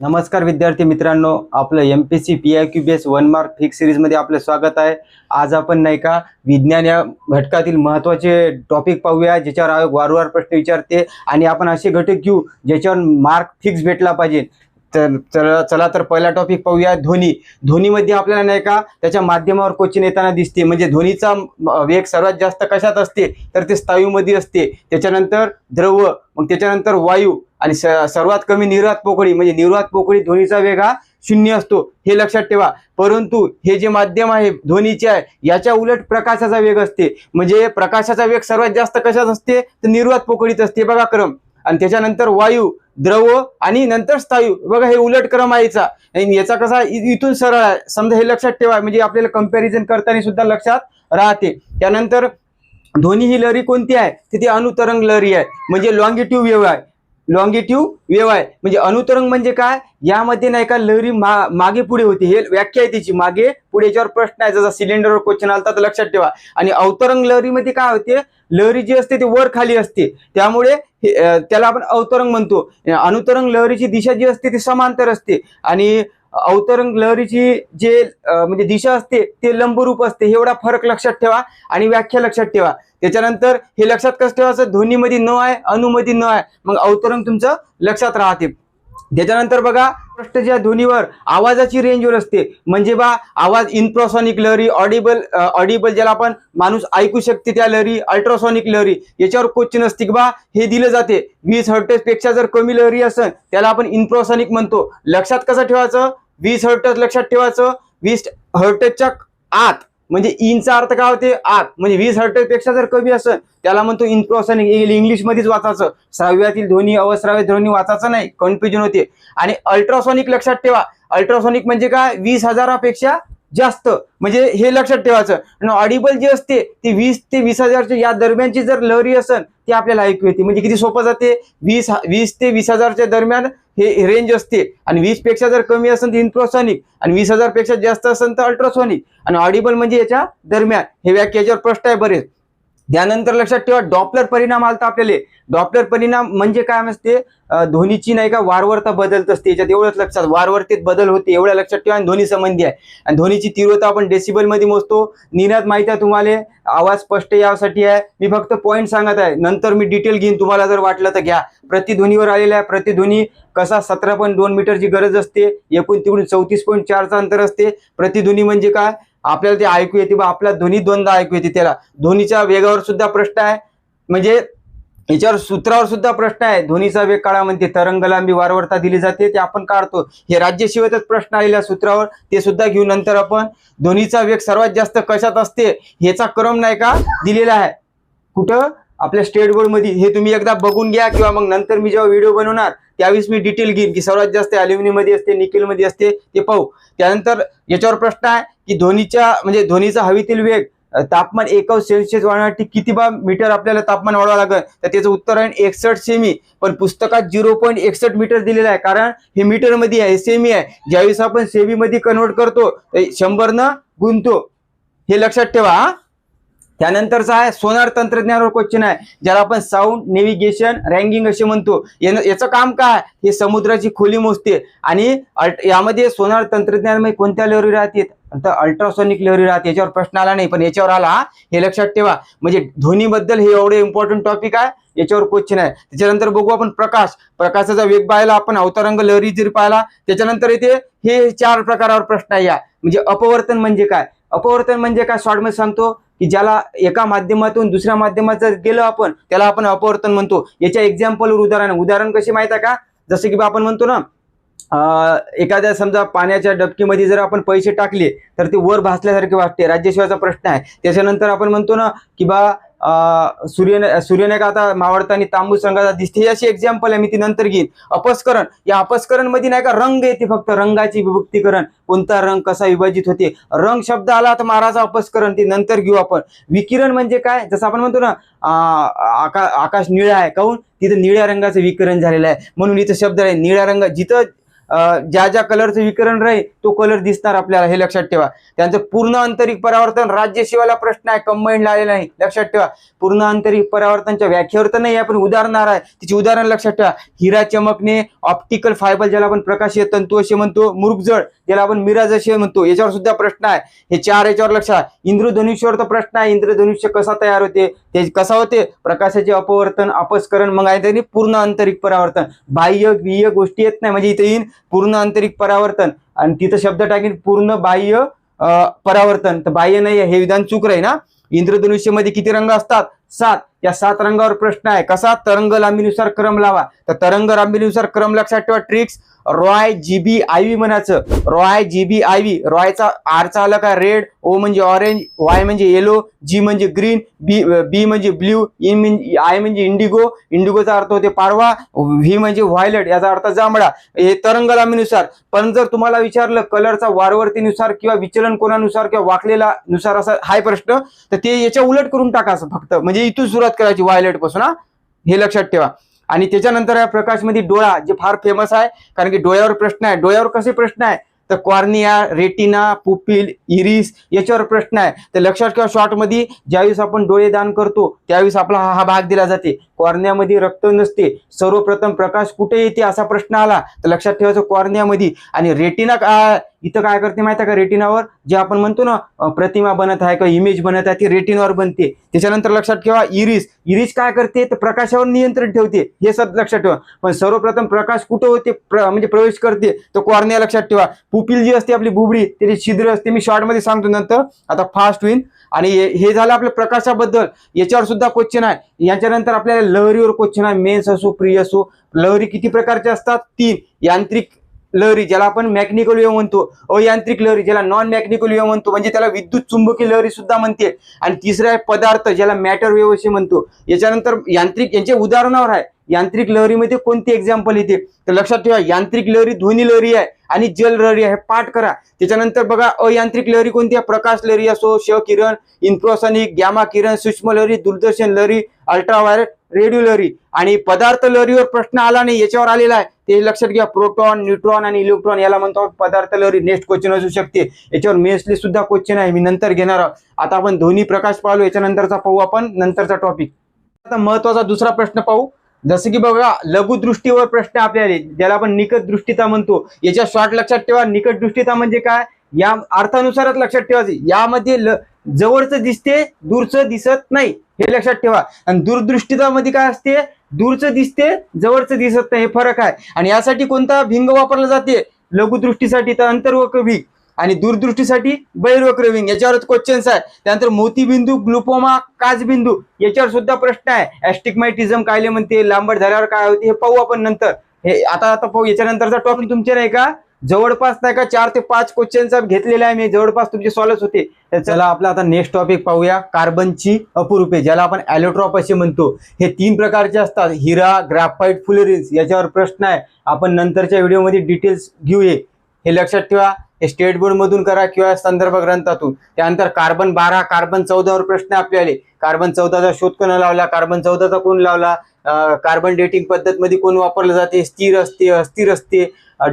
नमस्कार विद्यार्थी मित्रांनो आपलं M P C P I Q B S one mark fix सिरीजमध्ये आपलं स्वागत आहे. आज आपण नाही का विज्ञान या घटकातील महत्त्वाचे टॉपिक पाहूया ज्याच्यावर आयोग वारंवार प्रश्न विचारते आणि आपण असे घटक घेऊ ज्याच्यावर मार्क फिक्स भेटला पाहिजे. तर चला चला तर पहिला टॉपिक पाहूया धोनी धोनीमध्ये आपल्याला नाही का त्याच्या माध्यमावर क्वेश्चन येताना दिसते. म्हणजे धोनीचा वेग सर्वात जास्त कशात असते? तर ते स्थायूमध्ये असते. त्याच्यानंतर द्रव मग त्याच्यानंतर वायू आणि स सर्वात कमी निर्वात पोकळी म्हणजे निर्वात पोकळी ध्वनीचा वेग हा शून्य असतो हे लक्षात ठेवा. परंतु हे जे माध्यम आहे ध्वनीचे आहे याच्या उलट प्रकाशाचा वेग असते. म्हणजे प्रकाशाचा वेग सर्वात जास्त कशात असते? तर निर्वात पोकळीत असते. बघा क्रम. आणि त्याच्यानंतर वायू द्रव आणि नंतर स्थायू. बघा हे उलट क्रम आहे याचा. आणि याचा कसा इथून सरळ आहे. समजा हे लक्षात ठेवा. म्हणजे आपल्याला कंपॅरिझन करताना सुद्धा लक्षात राहते. त्यानंतर ध्वनी ही लहरी कोणती आहे? तर ती अनुतरंग लहरी आहे. म्हणजे लॉंगिट्यूब वेव्ह आहे. लॉंगिट्यूड वेव्ह आहे म्हणजे अनुतरंग म्हणजे काय? यामध्ये नाही का लहरी मा मागे पुढे होती. हे व्याख्या आहे तिची. मागे पुढे याच्यावर प्रश्न आहे. जसा सिलेंडरवर क्वेश्चन आला तर लक्षात ठेवा. आणि अवतरंग लहरीमध्ये काय होते? लहरी जी असते ती वर खाली असते. त्यामुळे त्याला आपण अवतरंग म्हणतो. अनुतरंग लहरीची दिशा जी असते ती समांतर असते. आणि अवतरंग लहरीची जे म्हणजे दिशा असते ते लंबरूप असते. एवढा फरक लक्षात ठेवा आणि व्याख्या लक्षात ठेवा. त्याच्यानंतर हे लक्षात कसं ठेवायचं? ध्वनीमध्ये न आहे अनुमध्ये न आहे. मग अवतरंग तुमचं लक्षात राहते. त्याच्यानंतर बघा प्रश्नच्या ध्वनीवर आवाजाची रेंजवर असते. म्हणजे बा आवाज इन्फ्रासॉनिक लहरी ऑडिबल ऑडिबल ज्याला आपण माणूस ऐकू शकते त्या लहरी अल्ट्रासॉनिक लहरी. याच्यावर क्वेश्चन असते की बा हे दिलं जाते. वीस हर्टेजपेक्षा जर कमी लहरी असेल त्याला आपण इन्फ्रासॉनिक म्हणतो. लक्षात कसं ठेवायचं? वीस हर्टज लक्षात ठेवायचं. वीस हर्टेजच्या आत. म्हणजे इनचा अर्थ काय होते? आत. म्हणजे वीस हर्टरपेक्षा जर कमी असेल त्याला म्हणतो इन्फ्रासॉनिक इंग्लिश मध्येच वाचायचं. श्राव्यातील ध्वनी अवश्राव्य ध्वनी वाचायचं नाही. कन्फ्युजन होते. आणि अल्ट्रासॉनिक लक्षात ठेवा. अल्ट्रासॉनिक म्हणजे काय? वीस हजारापेक्षा जास्त. म्हणजे हे लक्षात ठेवायचं. आणि ऑडिबल जी असते ती वीस ते वीस हजारच्या या दरम्यानची जर लहरी असेल ती आपल्याला ऐकू येते. म्हणजे किती सोपं जाते? वीस वीस ते वीस हजारच्या दरम्यान हे रेंज असते. आणि वीसपेक्षा जर कमी असेल तर इन्फ्रोसॉनिक आणि वीस हजारपेक्षा जास्त असेल तर अल्ट्रासॉनिक आणि ऑडिबल म्हणजे याच्या दरम्यान. हे व्याख्या याच्यावर प्रश्न आहे बरेच. त्यानंतर लक्षात ठेवा डॉपलर परिणाम आलता आपल्याला. डॉपलर परिणाम म्हणजे काय असते? ध्वनीची नाही का वारंवारता बदलत असते. याच्यात एवढंच लक्षात वारंवारतेत बदल होते एवढ्या लक्षात ठेवा आणि ध्वनी संबंधी आहे. आणि ध्वनीची तीव्रता आपण डेसिबलमध्ये मोजतो. निनाद माहिती आहे तुम्हाला? आवाज स्पष्ट यासाठी आहे. मी फक्त पॉईंट सांगत आहे. नंतर मी डिटेल घेईन. तुम्हाला जर वाटलं तर घ्या. प्रतिध्वनीवर आलेला आहे. प्रतिध्वनी कसा? सतरा पॉईंट दोन मीटरची गरज असते. एकूण तिकडून चौतीस पॉईंट चारचा अंतर असते. प्रतिध्वनी म्हणजे काय? आपल्याला ते ऐकू येते बा आपला ध्वनी दोनदा ऐकू येते त्याला. ध्वनीच्या वेगावर सुद्धा प्रश्न आहे. म्हणजे याच्यावर सूत्रावर सुद्धा प्रश्न आहे. ध्वनीचा वेग काळा म्हणते तरंग लांबी वारंवारता दिली जाते ते आपण काढतो. हे राज्यशिवायच प्रश्न आलेल्या सूत्रावर ते सुद्धा घेऊन नंतर आपण. ध्वनीचा वेग सर्वात जास्त कशात असते ह्याचा क्रम नाही का दिलेला आहे. कुठं? आपल्या स्टेट बोर्डमध्ये हे तुम्ही एकदा बघून घ्या किंवा मग नंतर मी जेव्हा व्हिडिओ बनवणार त्यावेळेस मी डिटेल घेईन की सर्वात जास्त अल्युमिनियममध्ये असते निकेल मध्ये असते ते पाहू. त्यानंतर याच्यावर प्रश्न आहे की धोनीच्या म्हणजे धोनीचा हवेतील वेग तापमान एकाव सेल्सिअस वाढवण्यासाठी किती बा मीटर आपल्याला तापमान वाढवावं लागेल? तर त्याचं उत्तर आहे एकसष्ट सेमी पण पुस्तकात झिरो पॉईंट एकसष्ट मीटर दिलेलं आहे. कारण हे मीटरमध्ये आहे सेमी आहे. ज्यावेळेस आपण सेमी मध्ये कन्वर्ट करतो शंभर न गुंतो. हे लक्षात ठेवा हा. त्यानंतरचा आहे सोनार तंत्रज्ञानावर क्वेश्चन आहे ज्याला आपण साऊंड नेव्हिगेशन रँगिंग असे म्हणतो. यानं- याचं काम काय? हे समुद्राची खोली मोजते. आणि अल्ट- यामध्ये सोनार तंत्रज्ञानामध्ये कोणत्या लहरी राहते? तर अल्ट्रासॉनिक लहरी राहते. याच्यावर प्रश्न आला नाही पण याच्यावर आला हा. हे लक्षात ठेवा. म्हणजे ध्वनीबद्दल हे एवढे इम्पॉर्टंट टॉपिक आहे. याच्यावर क्वेश्चन आहे. त्याच्यानंतर बघू आपण प्रकाश. प्रकाशाचा वेग पाहिला आपण अवतरंग लहरी जरी पाहिला त्याच्यानंतर येते हे चार प्रकारावर प्रश्न आहे या. म्हणजे अपवर्तन म्हणजे काय? अपवर्तन म्हणजे काय? शॉर्टमध्ये सांगतो. की ज्याला एका माध्यमातून दुसऱ्या माध्यमात जर गेलो आपण त्याला आपण अपवर्तन म्हणतो. याच्या एक्झाम्पलवर उदाहरण आहे. उदाहरण कसे माहीत आहे का? जसं की बा आपण म्हणतो ना एखाद्या समजा पाण्याच्या डबकीमध्ये जर आपण पैसे टाकले तर ते वर भासल्यासारखे वाटते. राज्यशिवायचा प्रश्न आहे. त्याच्यानंतर आपण म्हणतो ना की बा सूर्य सूर्यने का आता मावळताना तांबूस रंगाचा दिसते. अशी एक्झाम्पल आहे मी ती नंतर घेईन. अपस्करण. या अपस्करणमध्ये नाही का रंग येते फक्त. रंगाची विभक्तीकरण. कोणता रंग कसा विभाजित होते? रंग शब्द आला तर महाराजा अपस्करण. ते नंतर घेऊ आपण. विकिरण म्हणजे काय? जसं आपण म्हणतो ना आका आकाश निळा आहे. काहून? तिथं निळ्या रंगाचं विकिरण झालेलं आहे. म्हणून इथं शब्द आहे निळ्या रंग. जिथं ज्या ज्या कलरचं विकरण राहील तो कलर दिसणार आपल्याला हे लक्षात ठेवा. त्यांचं पूर्ण आंतरिक परावर्तन राज्यसेवाला प्रश्न आहे कंबाईंड आलेला नाही लक्षात ठेवा. पूर्ण आंतरिक परावर्तनच्या व्याख्येवर तर नाही आपण उदाहरणार आहे. तिची उदाहरण लक्षात ठेवा. हिरा चमकणे ऑप्टिकल फायबर ज्याला आपण प्रकाशीय तंतू असे म्हणतो मुरुगजळ ज्याला आपण मिराज असे म्हणतो याच्यावर सुद्धा प्रश्न आहे. हे चार याच्यावर लक्षात इंद्रधनुष्यावर तर प्रश्न आहे इंद्रधनुष्य कसा तयार होते ते कसा होते? प्रकाशाचे अपवर्तन अपस्करण मग आहे त्यांनी पूर्ण आंतरिक परावर्तन. बाह्य बिह्य गोष्टी येत नाही म्हणजे इथे येईन पूर्ण आंतरिक परावर्तन. आणि तिथं शब्द टाकेन पूर्ण बाह्य परावर्तन. तर बाह्य नाही हे विधान चूक राही ना? इंद्रधनुष्यमध्ये किती रंग असतात? सात. या सात रंगावर प्रश्न आहे. कसा? तरंग लांबीनुसार क्रम लावा. तर तरंग लांबीनुसार क्रम लक्षात ठेवा tricks Roy GB I V म्हणायचं. रॉय जीबी आय व्ही रॉयचा आरचा आला का रेड ओ म्हणजे ऑरेंज वाय म्हणजे येलो जी म्हणजे ग्रीन बी बी म्हणजे ब्ल्यू इन e म्हणजे आय म्हणजे इंडिगो इंडिगोचा अर्थ होते पाडवा व्ही म्हणजे व्हायलट याचा अर्थ जांभळा. हे तरंग लांबीनुसार पण जर तुम्हाला विचारलं कलरचा वारवर्तीनुसार किंवा विचलन कोणानुसार किंवा वाकलेला नुसार असा हाय प्रश्न तर ते याच्या उलट करून टाका फक्त. म्हणजे इथून सुरुवात करायची व्हायलटपासून हा. हे लक्षात ठेवा. आणि त्याच्यानंतर या प्रकाशमध्ये डोळा जे फार फेमस आहे कारण की डोळ्यावर प्रश्न आहे. डोळ्यावर कसे प्रश्न आहे? तर कॉर्निया रेटिना पुपिल इरिस याच्यावर प्रश्न आहे. तर लक्षात ठेवा शॉर्टमध्ये ज्यावेळेस आपण डोळे दान करतो त्यावेळेस आपला हा हा भाग दिला जाते. कॉर्नियामध्ये रक्त नसते. सर्वप्रथम प्रकाश कुठे येते असा प्रश्न आला तर लक्षात ठेवायचं कॉर्नियामध्ये आणि रेटिना का इथं काय करते माहिती आहे का? रेटिनावर जे आपण म्हणतो ना प्रतिमा बनत आहे किंवा इमेज बनत आहे ती रेटिनावर बनते. त्याच्यानंतर लक्षात ठेवा इरिस. इरिस काय करते? तर प्रकाशावर नियंत्रण ठेवते. हे सब लक्षात ठेवा. पण सर्वप्रथम प्रकाश कुठं होते? प्र- म्हणजे प्रवेश करते. तर कॉर्निया लक्षात ठेवा. पुपिल जी असते आपली बुबडी त्याची छिद्र असते. मी शॉर्टमध्ये सांगतो नंतर. आता फास्ट होईल आणि हे झालं आपल्या प्रकाशाबद्दल. याच्यावर सुद्धा क्वेश्चन आहे. याच्यानंतर आपल्याला लहरीवर क्वेश्चन आहे. मेन्स असो प्रिय असो लहरी किती प्रकारच्या असतात? तीन. यांत्रिक लहरी ज्याला आपण मॅक्निकल वेव्ह म्हणतो. अयांत्रिक लहरी ज्याला नॉन मॅक्निकल वेव्ह म्हणतो. म्हणजे त्याला विद्युत चुंबकीय लहरी सुद्धा म्हणते. आणि तिसरा आहे पदार्थ ज्याला मॅटर वेव्ह असे म्हणतो. याच्यानंतर यांत्रिक यांच्या उदाहरणावर आहे. यांत्रिक लहरीमध्ये कोणती एक्झाम्पल येते? तर लक्षात ठेवा यांत्रिक लहरी ध्वनी लहरी आहे आणि जल लहरी आहे. पाठ करा. त्याच्यानंतर बघा अयांत्रिक लहरी कोणती आहे? प्रकाश लहरी असो श किरण इन्फ्रोसॉनिक गॅमा किरण सूक्ष्म लहरी दूरदर्शन लहरी अल्ट्राव्हायलेट रेडिओ लहरी. आणि पदार्थ लहरीवर प्रश्न आला नाही याच्यावर आलेला आहे ते लक्षात घ्या प्रोटॉन न्यूट्रॉन आणि इलेक्ट्रॉन याला म्हणतो आपण पदार्थ लहरी. नेक्स्ट क्वेश्चन असू शकते. याच्यावर मेसली सुद्धा क्वेश्चन आहे मी नंतर घेणार आहोत. आता आपण ध्वनी प्रकाश पाहलो याच्यानंतरचा पाहू आपण नंतरचा टॉपिक आता महत्त्वाचा दुसरा प्रश्न पाहू. जसं की बघा लघुदृष्टीवर प्रश्न आपल्याला ज्याला आपण निकट दृष्टीता म्हणतो. याच्या शॉर्ट लक्षात ठेवा. निकट दृष्टीता म्हणजे काय? या अर्थानुसारच लक्षात ठेवायची यामध्ये ल- जवळचं दिसते दूरचं दिसत नाही. हे लक्षात ठेवा. आणि दूरदृष्टीतामध्ये काय असते? दूरचं दिसते जवळचं दिसत नाही. हे फरक आहे. आणि यासाठी कोणता भिंग वापरला जाते? लघुदृष्टीसाठी तर अंतर्वक्र भिंग. आणि दूरदृष्टीसाठी बैरवक्रविंग विंग याच्यावरच क्वेश्चन्स आहे त्यानंतर मोतीबिंदू ग्लुकोमा काजबिंदू याच्यावर सुद्धा प्रश्न आहे. ऍस्टिकमायटिझम कायले म्हणते? लांबट झाल्यावर काय होते? हे पाहू आपण नंतर. हे आता आता पाहू. याच्यानंतरचा टॉपिक तुमचे नाही का? जवळपास नाही का चार ते पाच क्वेश्चनचा घेतलेला आहे मी. जवळपास तुमचे सॉल्व्ह होते. तर चला आपला आता नेक्स्ट टॉपिक पाहूया. कार्बनची अपुरूपे ज्याला आपण ॲलोट्रॉप असे म्हणतो. हे तीन प्रकारचे असतात. हिरा ग्राफाईट फुलरिन्स याच्यावर प्रश्न आहे. आपण नंतरच्या व्हिडिओमध्ये डिटेल्स घेऊया. हे लक्षात ठेवा. हे स्टेट बोर्ड मधून करा किंवा संदर्भ ग्रंथातून. त्यानंतर कार्बन बारा कार्बन चौदावर प्रश्न आपल्याला कार्बन चौदाचा शोध कोण लावला? कार्बन चौदाचा कोण लावला? कार्बन डेटिंग पद्धत मध्ये कोण वापरलं जाते? स्थिर असते अस्थिर असते.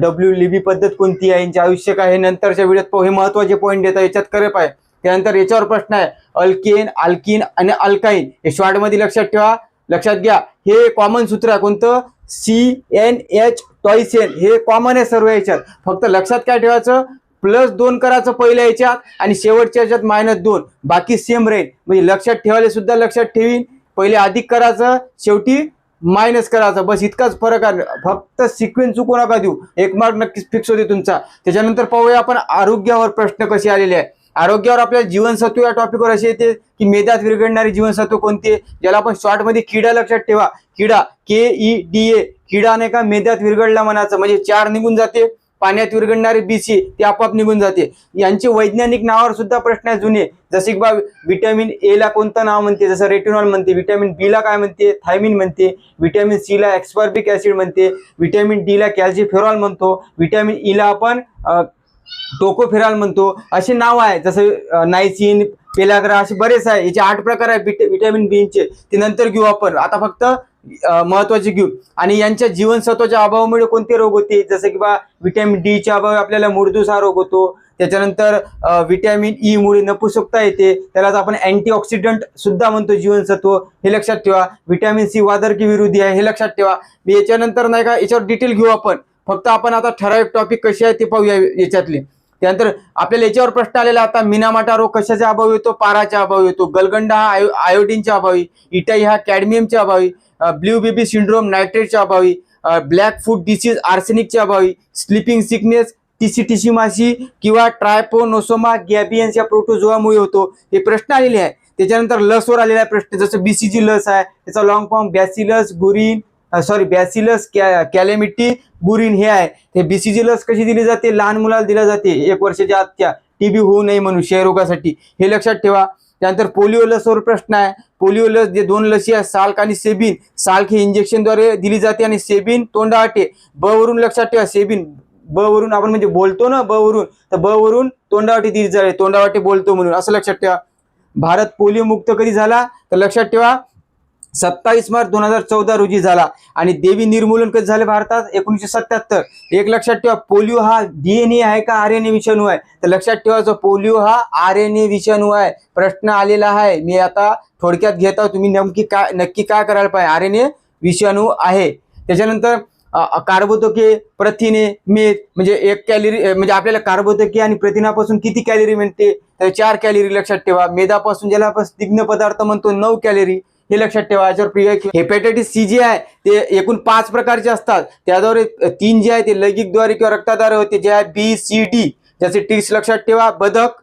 डब्ल्यू लिबी पद्धत कोणती आहे? यांचे आयुष्य काय हे नंतरच्या व्हिडिओत हे महत्त्वाचे पॉईंट येतात याच्यात करे पाय. त्यानंतर याच्यावर प्रश्न आहे. अल्केन अल्किन आणि अल्काईन हे शॉर्टमध्ये लक्षात ठेवा. लक्षात घ्या. हे कॉमन सूत्र आहे. कोणतं? सी एन एच टॉईस एन हे कॉमन आहे सर्व याच्यात. फक्त लक्षात काय ठेवायचं? प्लस दोन करायचं पहिल्या याच्यात आणि शेवटच्या याच्यात मायनस दोन. बाकी सेम राहील म्हणजे लक्षात ठेवायला सुद्धा लक्षात ठेवीन. पहिले अधिक करायचं शेवटी मायनस करायचं. बस इतकाच फरक आहे. फक्त सिक्वेन्स चुकू नका देऊ. एक मार्क नक्कीच फिक्स होते तुमचा. त्याच्यानंतर पाहूया आपण आरोग्यावर प्रश्न कसे आलेले आहे आरोग्यावर आपल्याला जीवनसत्व या टॉपिकवर असे येते की मेदात विरघडणारी जीवनसत्व कोणते ज्याला आपण शॉर्टमध्ये किडा लक्षात ठेवा. किडा के ई डी ए किडा नाही का मेद्यात विरघडला म्हणायचं म्हणजे चार निघून जाते पाण्यात विरघडणारे बीसी ते आपोआप निघून जाते. यांचे वैज्ञानिक नावावर सुद्धा प्रश्न आहे जुने. जसे की बा व्हिटॅमिन ए ला कोणतं नाव म्हणते? जसं रेटिनॉल म्हणते व्हिटॅमिन बी ला काय म्हणते? थायमिन म्हणते. व्हिटॅमिन सी ला एक्सपर्बिक ऍसिड म्हणते. व्हिटॅमिन डी ला कॅल्शिफेरॉल म्हणतो. व्हिटॅमिन ई e ला आपण टोको फिराल म्हणतो. असे नाव आहे जसं नायसिन पेलाग्रा असे बरेच आहे. याचे आठ प्रकार आहे व्हिटॅमिन विटॅमिन बी ते नंतर घेऊ आपण. आता फक्त महत्त्वाचे घेऊ. आणि यांच्या जीवनसत्वाच्या अभावामुळे कोणते रोग होते? जसं की बा व्हिटॅमिन डीच्या अभावी आपल्याला मुरदूस हा रोग होतो. त्याच्यानंतर व्हिटॅमिन ई e मुळे नपुसकता येते. त्यालाच आपण अँटीऑक्सिडंट सुद्धा म्हणतो जीवनसत्व हे लक्षात ठेवा. व्हिटॅमिन सी वादरकी विरोधी आहे. हे लक्षात ठेवा. याच्यानंतर नाही का याच्यावर डिटेल घेऊ आपण. फक्त आपण आता ठराविक टॉपिक कसे आहे ते पाहूया याच्यातले. त्यानंतर आपल्याला याच्यावर प्रश्न आलेला आता मिनामाटा रोग कशाच्या अभावी येतो पाराच्या अभावी येतो गलगंडा हा आयो आयोडीनच्या अभावी इटाई हा कॅडमियमच्या अभावी ब्ल्यू बेबी सिंड्रोम नायट्रेटच्या अभावी ब्लॅक फूड डिसीज आर्सेनिकच्या अभावी स्लिपिंग सिकनेस टिसी टिसी माशी किंवा ट्रायपोनोसोमा गॅबियन्स या प्रोटोझोआमुळे होतो. हे प्रश्न आलेले आहे. त्याच्यानंतर लसवर आलेला आहे प्रश्न. जसं बीसीजी लस आहे त्याचा long form bacillus Guerin sorry bacillus Calmette Guerin हे आहे. ते बीसीजी लस कशी दिली जाते? लहान मुलाला दिली जाते. एक वर्षाच्या आत्या टीबी होऊ नये म्हणून क्षयरोगासाठी हे लक्षात ठेवा. त्यानंतर पोलिओ लसवर प्रश्न आहे. पोलिओ लस जे दोन लसी आहे साल्क आणि सेबिन. साल्क हे इंजेक्शनद्वारे दिली जाते आणि सेबिन तोंडावाटे ब वरून लक्षात ठेवा सेबिन. ब वरून आपण म्हणजे बोलतो ना ब वरून. तर ब वरून तोंडावाटे दिली जाते. तोंडावाटे बोलतो म्हणून. असं लक्षात ठेवा. भारत पोलिओ मुक्त कधी झाला? तर लक्षात ठेवा. सत्तावीस मार्च दोन हजार चौदा रोजी झाला. आणि देवी निर्मूलन कधी झाले भारतात? एकोणीसशे सत्याहत्तर एक लक्षात ठेवा पोलिओ हा डीएनए आहे का आर एन ए विषाणू आहे? तर लक्षात ठेवायचं पोलिओ हा आर एन ए विषाणू आहे. प्रश्न आलेला आहे. मी आता थोडक्यात घेत आहोत. तुम्ही नेमकी काय नक्की काय करायला पाहिजे? आर एन ए विषाणू आहे. त्याच्यानंतर कार्बोदके प्रथिने मेद म्हणजे एक कॅलरी म्हणजे आपल्याला कार्बोदके आणि प्रथिनापासून किती कॅलरी मिळते? तर चार कॅलरी लक्षात ठेवा. मेदापासून ज्याला आपण स्निग्ध पदार्थ म्हणतो नऊ कॅलरी. हे लक्षात ठेवा. याच्यावर प्रिय हेपॅटायटिस सी जे आहे ते एकूण पाच प्रकारचे असतात. त्याद्वारे तीन जे आहे ते लैंगिकद्वारे किंवा रक्ताद्वारे होते. जे आहे बी सी डी. ज्याचे टिक्स लक्षात ठेवा. बदक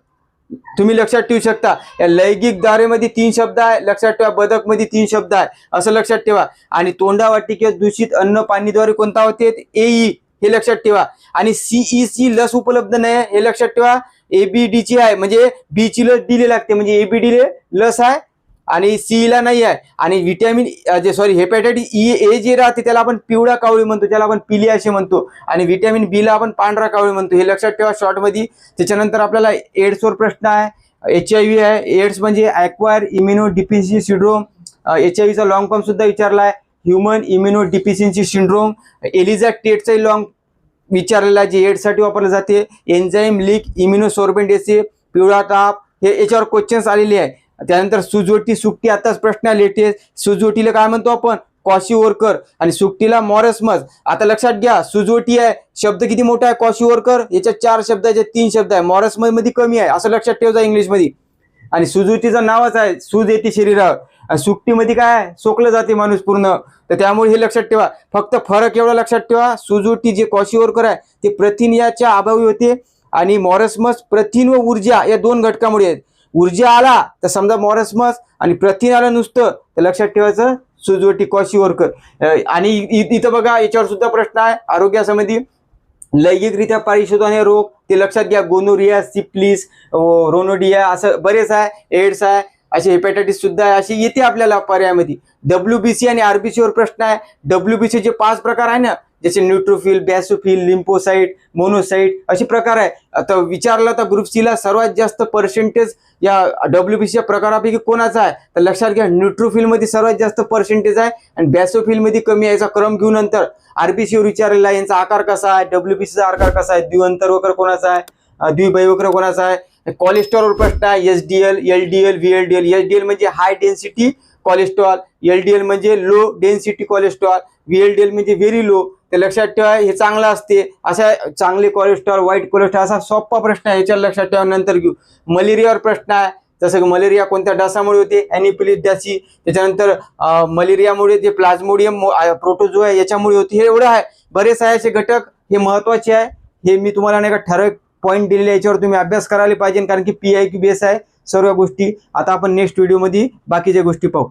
तुम्ही लक्षात ठेवू शकता. या लैंगिक दारेमध्ये तीन शब्द आहे. लक्षात ठेवा बदकमध्ये तीन शब्द आहे. असं लक्षात ठेवा. आणि तोंडावाटी किंवा दूषित अन्न पाणीद्वारे कोणता होते? एई हे लक्षात ठेवा. आणि सीई सी लस उपलब्ध नाही हे लक्षात ठेवा. एबीडीची आहे. म्हणजे बी ची लस दिली लागते. म्हणजे एबीडी लस आहे. आणि सीला नाही आहे. आणि व्हिटॅमिन जे सॉरी हेपॅटायटिस ई ए जे राहते त्याला आपण पिवळा कावळी म्हणतो त्याला आपण पिली असे म्हणतो. आणि व्हिटॅमिन बीला आपण पांढरा कावळी म्हणतो. हे लक्षात ठेवा शॉर्टमध्ये त्याच्यानंतर आपल्याला एड्सवर प्रश्न आहे. एच आय व्ही आहे. एड्स म्हणजे acquire immunodeficiency syndrome H I व्हीचा long form सुद्धा विचारला आहे human immuno deficiency syndrome ELISA टेटचाही लॉंग विचारलेला आहे जे एड्ससाठी वापरले जाते. एन्झाईम लीक इम्युनोसोर्बेंट एसे पिवळा ताप. हे याच्यावर क्वेश्चन्स आलेले आहे. त्यानंतर सुजोटी सुट्टी आताच प्रश्न लेटेस्ट सुजोटीला काय म्हणतो आपण? कॉशी वर्कर. आणि सुट्टीला मॉरसमस आता लक्षात घ्या सुजोटी आहे शब्द किती मोठा आहे? कॉशी वर्कर? याच्यात चार शब्द आहे तीन शब्द आहे मॉरसमसमध्ये कमी आहे असं लक्षात ठेवजा इंग्लिशमध्ये आणि सुजुटीचं नावच आहे सुज येते शरीरावर. आणि सुट्टीमध्ये काय आहे? सोकलं जाते माणूस पूर्ण. तर त्यामुळे हे लक्षात ठेवा. फक्त फरक एवढा लक्षात ठेवा सुजुटी जे कॉशी वर्कर आहे ते प्रथिन याच्या अभावी होते. आणि मॉरसमस प्रथिन व ऊर्जा या दोन घटकामुळे आहेत. ऊर्जा आला तर समजा मॉरसमस आणि प्रथिन आलं नुसतं तर लक्षात ठेवायचं सुजवटी कॉशी वर्कर आणि इथं बघा याच्यावर सुद्धा प्रश्न आहे आरोग्यासंबंधी. लैंगिकरित्या पारिशोध रोग ते लक्षात घ्या गोनोरिया सिप्लिस रोनोडिया असं बरेच आहे एड्स आहे असे हेपॅटायटिस सुद्धा आहे अशी येते आपल्याला पर्यायामध्ये. सी आणि आरबीसीवर प्रश्न आहे. डब्ल्यू बी सीचे पाच प्रकार आहे ना जसे न्यूट्रोफिल बॅसोफिल लिम्पोसाईट मोनोसाईट असे प्रकार आहे. आता विचारलं तर ग्रुप सीला सर्वात जास्त पर्सेंटेज या डब्ल्यू बी सीच्या प्रकारापैकी कोणाचा आहे? तर लक्षात घ्या न्यूट्रोफिलमध्ये सर्वात जास्त पर्सेंटेज आहे आणि बॅसोफिलमध्ये कमी आहे याचा क्रम घेऊन नंतर. आरबीसीवर विचारलेला आहे यांचा आकार कसा आहे? डब्ल्यू बी सीचा आकार कसा आहे? द्विअंतर वगैरे कोणाचा आहे? द्विभय वगैरे कोणाचा आहे? कोलेस्ट्रॉल प्रश्न आहे S D L L D L V L D L S D L म्हणजे high density cholesterol L D L म्हणजे low density cholesterol V L D L म्हणजे व्हेरी लो ते लक्षात ठेवा हे चांगलं असते. अशा चांगले कोलेस्ट्रॉल वाईट कोलेस्ट्रॉल असा सोप्पा प्रश्न आहे याच्यावर लक्षात ठेवा नंतर घेऊ. मलेरियावर प्रश्न आहे. जसं की मलेरिया कोणत्या डासामुळे होते? अॅनिपिलिस डासी. त्याच्यानंतर मलेरियामुळे जे प्लाझ्मोडियम प्रोटोजो आहे याच्यामुळे होते. हे एवढं आहे. बरेच आहे असे घटक हे महत्त्वाचे आहे. हे मी तुम्हाला नाही का ठराविक पॉईंट दिलेले याच्यावर तुम्ही अभ्यास करायला पाहिजे कारण की पी आय क्यू बेस आहे सर्व गोष्टी. आता आपण नेक्स्ट व्हिडिओमध्ये बाकीच्या गोष्टी पाहू.